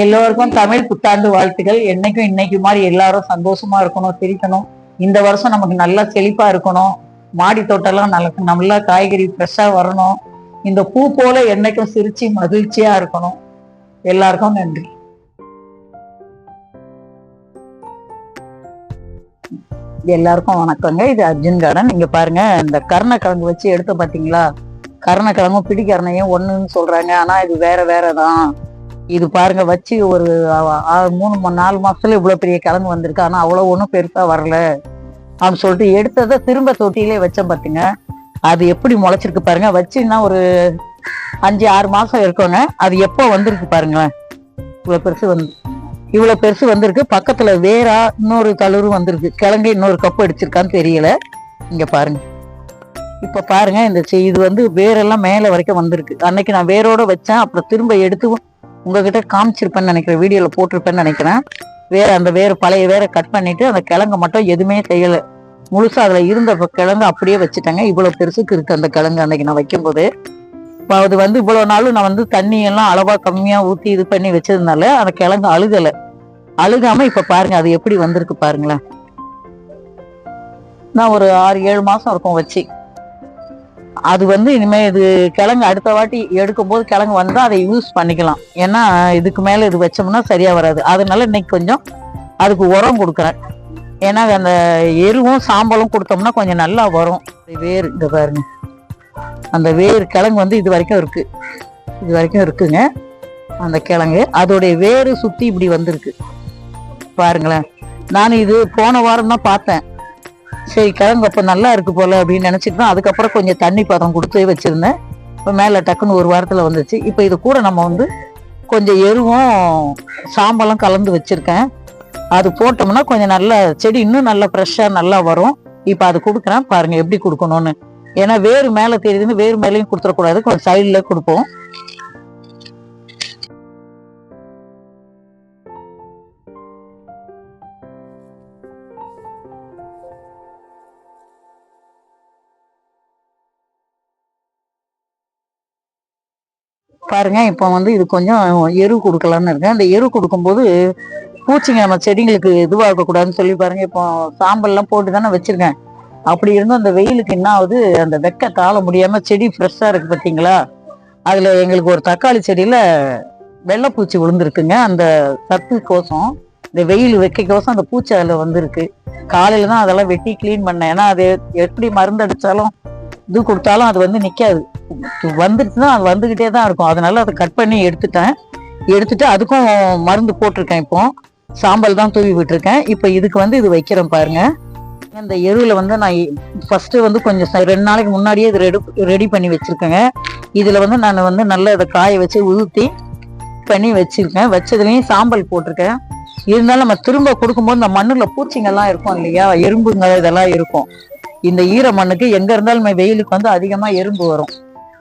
எல்லோருக்கும் தமிழ் புத்தாண்டு வாழ்த்துக்கள். என்னைக்கும் இன்னைக்கு மாதிரி எல்லாரும் சந்தோஷமா இருக்கணும் சிரிக்கணும். இந்த வருஷம் நமக்கு நல்லா செழிப்பா இருக்கணும். மாடி தோட்டம்லாம் நல்ல நல்லா காய்கறி ஃப்ரெஷ்ஷா வரணும். இந்த பூ போல என்னைக்கும் சிரிச்சு மகிழ்ச்சியா இருக்கணும். எல்லாருக்கும் நன்றி. எல்லாருக்கும் வணக்கங்க. இது அர்ஜுன் கார்டன் இங்க பாருங்க இந்த கருணக்கிழங்கு வச்சு எடுத்த பாத்தீங்களா? கருணக்கிழங்கும் பிடிக்கரணையும் ஒண்ணுன்னு சொல்றாங்க. ஆனா இது வேற வேற தான் இது பாருங்க வச்சு ஒரு மூணு மா- நாலு மாசத்துல இவ்வளவு பெரிய கிழங்கு வந்திருக்கு. ஆனா அவ்வளவு ஒன்றும் பெருசா வரல. அப்படின்னு சொல்லிட்டு எடுத்ததை திரும்ப தொட்டியிலே வச்சேன் பார்த்துங்க அது எப்படி முளைச்சிருக்கு பாருங்க. வச்சுன்னா ஒரு அஞ்சு ஆறு மாசம் இருக்கோங்க. அது எப்போ வந்திருக்கு பாருங்களேன். இவ்வளவு பெருசு வந்து இவ்வளவு பெருசு வந்திருக்கு. பக்கத்துல வேறா இன்னொரு தளரு வந்திருக்கு. கிழங்கு இன்னொரு கப்பு அடிச்சிருக்கான்னு தெரியல. இங்க பாருங்க. இப்ப பாருங்க இந்த செ- இது வந்து வேரெல்லாம் மேல வரைக்கும் வந்திருக்கு. அன்னைக்கு நான் வேரோட வச்சேன். அப்புறம் திரும்ப எடுத்து உங்ககிட்ட காமிச்சிருப்பேன்னு நினைக்கிறேன் வீடியோல போட்டிருப்பேன்னு நினைக்கிறேன். வேற அந்த வேறு பழைய வேற கட் பண்ணிட்டு அந்த கிழங்கு மட்டும் எதுவுமே செய்யல. முழுசா அதுல இருந்த கிழங்கு அப்படியே வச்சுட்டாங்க. இவ்வளவு பெருசுக்கு இருக்கு அந்த கிழங்கு அன்னைக்கு நான் வைக்கும்போது. இப்போ அது வந்து இவ்வளவு நாளும் நான் வந்து தண்ணி எல்லாம் அளவா கம்மியா ஊத்தி இது பண்ணி வச்சதுனால அந்த கிழங்கு அழுகல. அழுகாம இப்ப பாருங்க அது எப்படி வந்திருக்கு பாருங்களேன். நான் ஒரு ஆறு ஏழு மாசம் இருக்கும் வச்சு. அது வந்து இனிமேல் இது கிழங்கு அடுத்த வாட்டி எடுக்கும் போது கிழங்கு வந்தால் அதை யூஸ் பண்ணிக்கலாம். ஏன்னா இதுக்கு மேலே இது வச்சோம்னா சரியாக வராது. அதனால இன்னைக்கு கொஞ்சம் அதுக்கு உரம் கொடுக்குறேன். ஏன்னா அந்த எருவும் சாம்பலும் கொடுத்தோம்னா கொஞ்சம் நல்லா வரும். வேர் இந்த பாருங்க. அந்த வேர் கிழங்கு வந்து இது வரைக்கும் இருக்குது இது வரைக்கும் இருக்குங்க அந்த கிழங்கு. அதோடைய வேர் சுற்றி இப்படி வந்திருக்கு. பாருங்களேன். நான் இது போன வாரம் தான் பார்த்தேன். சரி கிழங்கு அப்போ நல்லா இருக்கு போல அப்படின்னு நினச்சிட்டு தான் அதுக்கப்புறம் கொஞ்சம் தண்ணி பதம் கொடுத்து வச்சுருந்தேன். இப்போ மேலே டக்குன்னு ஒரு வாரத்தில் வந்துச்சு இப்போ இது கூட நம்ம வந்து கொஞ்சம் எருவும் சாம்பலும் கலந்து வச்சுருக்கேன். அது போட்டோம்னா கொஞ்சம் நல்லா செடி இன்னும் நல்லா ஃப்ரெஷ்ஷாக நல்லா வரும். இப்போ அது கொடுக்குறேன். பாருங்கள் எப்படி கொடுக்கணும்னு. ஏன்னா வேறு மேலே தெரியுதுன்னு வேறு மேலேயும் கொடுத்துடக்கூடாது. கொஞ்சம் சைடில் கொடுப்போம். பாருங்க இப்போ வந்து இது கொஞ்சம் எரு கொடுக்கலான்னு இருக்கேன். அந்த எரு கொடுக்கும்போது பூச்சிங்க நம்ம செடிங்களுக்கு இதுவாக இருக்கக்கூடாதுன்னு சொல்லி பாருங்க. இப்போ சாம்பல்லாம் போட்டு தானே வச்சிருக்கேன். அப்படி இருந்தும் அந்த வெயிலுக்கு என்ன ஆகுது? அந்த வெக்க தாழ முடியாம செடி ஃப்ரெஷ்ஷாக இருக்கு பார்த்தீங்களா அதில் எங்களுக்கு ஒரு தக்காளி செடியில் வெள்ளைப்பூச்சி விழுந்துருக்குங்க. அந்த சத்து கோசம் இந்த வெயில் வைக்கக்கோசம் அந்த பூச்சி அதில் வந்திருக்கு. காலையில் தான் அதெல்லாம் வெட்டி க்ளீன் பண்ணேன். ஏன்னா அது எப்படி மருந்து அடித்தாலும் இது கொடுத்தாலும் அது வந்து நிற்காது வந்துருச்சுன்னா அது வந்துக்கிட்டே தான் இருக்கும். அதனால அதை கட் பண்ணி எடுத்துட்டேன். எடுத்துட்டு அதுக்கும் மருந்து போட்டிருக்கேன் இப்போ. சாம்பல் தான் தூவி விட்டுருக்கேன். இப்போ இதுக்கு வந்து இது வைக்கிறேன் பாருங்க. இந்த எருவில் வந்து நான் ஃபர்ஸ்ட் வந்து கொஞ்சம் ரெண்டு நாளைக்கு முன்னாடியே இது ரெடி ரெடி பண்ணி வச்சிருக்கேங்க. இதில் வந்து நான் வந்து நல்லா இதை காய வச்சு உதுத்தி பண்ணி வச்சிருக்கேன். வச்சதுலேயும் சாம்பல் போட்டிருக்கேன். இருந்தாலும் நம்ம திரும்ப கொடுக்கும்போது இந்த மண்ணில் பூச்சிங்கெல்லாம் இருக்கும் இல்லையா? எறும்புங்க இதெல்லாம் இருக்கும். இந்த ஈர மண்ணுக்கு எங்க இருந்தாலும் வெயிலுக்கு வந்து அதிகமா எறும்பு வரும்.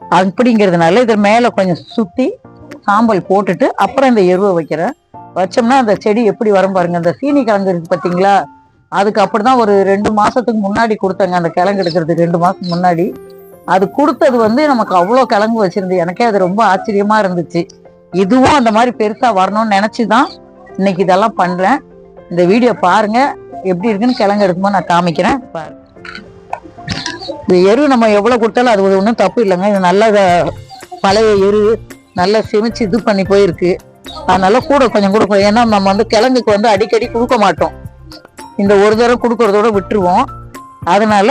அப்படிங்கிறதுனால இது மேல கொஞ்சம் சுத்தி சாம்பல் போட்டுட்டு அப்புறம் இந்த எருவை வைக்கிறேன் வச்சோம்னா அந்த செடி எப்படி வரும் பாருங்க. அந்த சீனி கிழங்கு இருக்கு பாத்தீங்களா? அதுக்கு அப்படிதான் ஒரு ரெண்டு மாசத்துக்கு முன்னாடி கொடுத்தாங்க. அந்த கிழங்கு எடுக்கிறதுக்கு ரெண்டு மாசத்துக்கு முன்னாடி. அது கொடுத்தது வந்து நமக்கு அவ்வளோ கிழங்கு வச்சிருந்து எனக்கே அது ரொம்ப ஆச்சரியமா இருந்துச்சு. இதுவும் அந்த மாதிரி பெருசா வரணும்னு நினைச்சுதான் இன்னைக்கு இதெல்லாம் பண்றேன். இந்த வீடியோ பாருங்க. எப்படி இருக்குன்னு கிழங்கு எடுக்குமோ நான் காமிக்கிறேன். பாருங்க. இந்த எரு நம்ம எவ்வளோ கொடுத்தாலும் அது ஒன்றும் தப்பு இல்லைங்க. இது நல்ல பழைய எரு நல்லா செமிச்சு இது பண்ணி போயிருக்கு. அதனால கூட கொஞ்சம் கூட ஏன்னா நம்ம வந்து கிழங்குக்கு வந்து அடிக்கடி கொடுக்க மாட்டோம். இந்த ஒரு தடவை கொடுக்கறதோட விட்டுருவோம். அதனால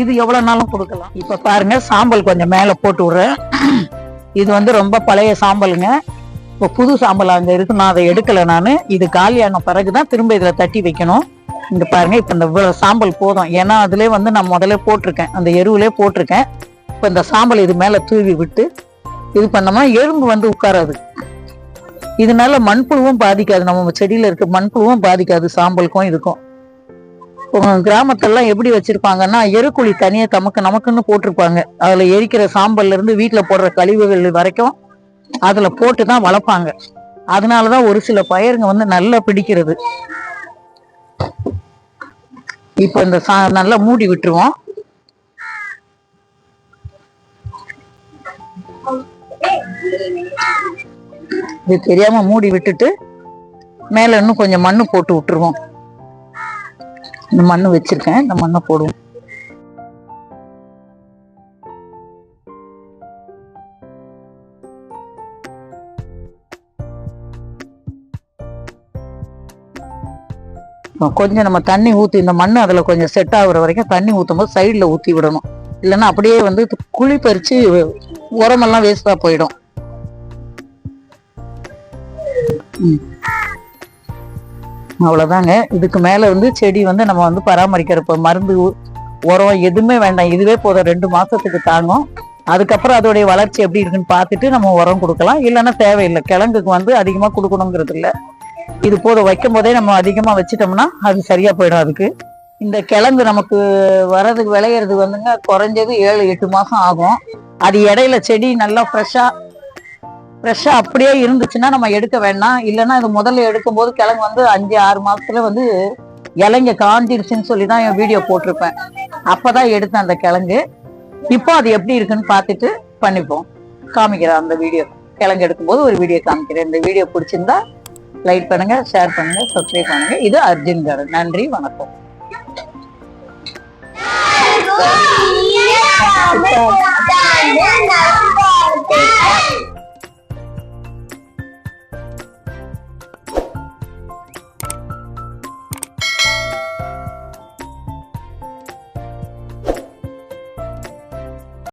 இது எவ்வளோ நாளும் கொடுக்கலாம். இப்போ பாருங்க சாம்பல் கொஞ்சம் மேலே போட்டு விட்றேன். இது வந்து ரொம்ப பழைய சாம்பலுங்க. இப்போ புது சாம்பல் அங்கே இருக்கு. நான் அதை எடுக்கலை நான். இது காலியான பிறகு தான் திரும்ப இதில் தட்டி வைக்கணும். இங்க பாருங்க இப்ப இந்த சாம்பல் போதும். ஏன்னா அதுலேயே வந்து நான் முதல்ல போட்டிருக்கேன். அந்த எருவுலே போட்டிருக்கேன். இப்ப இந்த சாம்பல் இது மேல தூவி விட்டு இது பண்ணோம்னா எறும்பு வந்து உட்காராது. இதனால மண்புழுவும் பாதிக்காது. நம்ம செடியில இருக்க மண்புழுவும் பாதிக்காது சாம்பலுக்கும் இதுக்கும். கிராமத்தெல்லாம் எப்படி வச்சிருப்பாங்கன்னா எருக்குழி தனியா தமக்கு நமக்குன்னு போட்டிருப்பாங்க. அதுல எரிக்கிற சாம்பல்ல இருந்து வீட்டுல போடுற கழிவுகள் வரைக்கும் அதுல போட்டு தான் வளர்ப்பாங்க. அதனாலதான் ஒரு சில பயிருங்க வந்து நல்லா பிடிக்கிறது. இப்போ இந்த சா நல்லா மூடி விட்டுருவோம். இது தெரியாம மூடி விட்டுட்டு மேல இன்னும் கொஞ்சம் மண்ணு போட்டு விட்டுருவோம். இந்த மண்ணு வச்சிருக்கேன். இந்த மண்ணை போடுவோம். கொஞ்சம் நம்ம தண்ணி ஊற்றி இந்த மண் அதில் கொஞ்சம் செட் ஆகுற வரைக்கும் தண்ணி ஊற்றும் போது சைடில் ஊற்றி விடணும். இல்லைன்னா அப்படியே வந்து குழி பறித்து உரமெல்லாம் வேஸ்ட்டாக போயிடும். அவ்வளோதாங்க அவ்வளவுதாங்க. இதுக்கு மேல வந்து செடி வந்து நம்ம வந்து பராமரிக்கிறப்ப மருந்து உரம் எதுவுமே வேண்டாம். இதுவே போதும். ரெண்டு மாசத்துக்கு தாங்கும். அதுக்கப்புறம் அதோடைய வளர்ச்சி எப்படி இருக்குன்னு பார்த்துட்டு நம்ம உரம் கொடுக்கலாம். இல்லைன்னா தேவையில்லை. கிழங்குக்கு வந்து அதிகமா கொடுக்கணுங்கிறது இல்ல. இது போதும் வைக்கும் போதே நம்ம அதிகமா வச்சிட்டோம்னா அது சரியா போயிடும் அதுக்கு. இந்த கிழங்கு நமக்கு வர்றதுக்கு விளையிறது வந்துங்க குறைஞ்சது ஏழு எட்டு மாசம் ஆகும். அது இடையில செடி நல்லா ஃப்ரெஷ்ஷாக ஃப்ரெஷ்ஷாக அப்படியே இருந்துச்சுன்னா நம்ம எடுக்க வேண்டாம். இல்லைன்னா இது முதல்ல எடுக்கும்போது கிழங்கு வந்து அஞ்சு ஆறு மாசத்துல வந்து இலைங்க காஞ்சிருச்சுன்னு சொல்லி தான் என் வீடியோ போட்டிருப்பேன். அப்பதான் எடுத்தேன் அந்த கிழங்கு. இப்போ அது எப்படி இருக்குன்னு பார்த்துட்டு பண்ணிப்போம். காமிக்கிறேன் அந்த வீடியோ. கிழங்கு எடுக்கும்போது ஒரு வீடியோ காமிக்கிறேன். இந்த வீடியோ பிடிச்சிருந்தா லைக் பண்ணுங்க ஷேர் பண்ணுங்க சப்ஸ்கிரைப் பண்ணுங்க. இது அர்ஜுன் கார்டன் நன்றி வணக்கம். Yeah.